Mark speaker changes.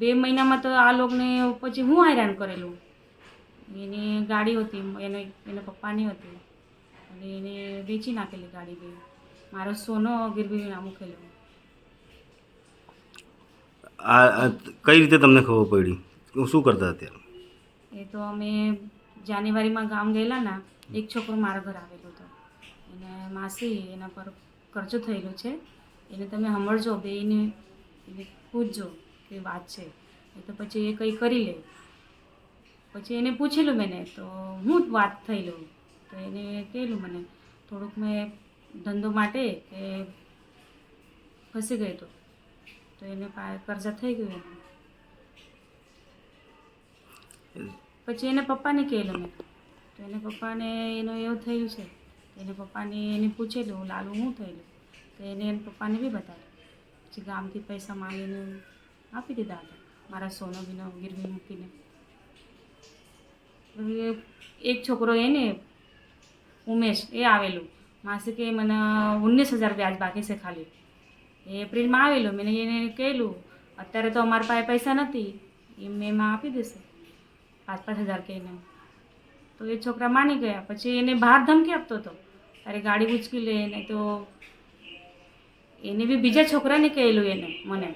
Speaker 1: બે મહિનામાં તો આ લોકોને પછી હું હેરાન કરેલું? એની ગાડી હતી એને એના પપ્પાની હતી. અને એને વેચી નાખેલી ગાડી બે. મારો સોનો ગીરવી ના મૂકેલો.
Speaker 2: આ કઈ રીતે તમને ખબર પડી? શું કરતા અત્યારે
Speaker 1: એ તો અમે જાન્યુઆરીમાં ગામ ગયેલા ના એક છોકરો મારા ઘર આવેલો હતો. એને માસી એના પર કરજો થયેલો છે. એને તમે સાંભળજો બે એને એને પૂછજો. કે વાત છે. તો પછી એ કંઈ કરી લે. પછી એને પૂછેલું મેં તો હું વાત થયેલું તો એને કહેલું મને, થોડુંક મેં ધંધો માટે કે ફસી ગયો તો. તો એને કરજા થઈ ગયું પછી એને પપ્પાને કહેલું મેં. તો એને પપ્પાને એનું એવું થયું છે. એને પપ્પાને એને પૂછેલું, લાલુ શું થયેલું તો એને એને પપ્પાને બી બતાવ્યું. પછી ગામથી પૈસા માંગીને આપી દીધા હતા. મારા સોનો બીનો ગીરવી મૂકીને એક છોકરો એને ઉમેશ, એ આવેલું. માસી કે મને ઓગણીસ હજાર વ્યાજ બાકી છે ખાલી. એ એપ્રિલમાં આવેલું. મેં એને કહેલું, અત્યારે તો અમારા પાસે પૈસા નથી. એ મેં એમાં આપી દેશે. પાંચ પાંચ હજાર કહીને તો એ છોકરા માની ગયા. પછી એને બહાર ધમકી આપતો હતો. તારે ગાડી ઉચકી લે. એને તો એને બી બીજા છોકરાને કહેલું એને, મને.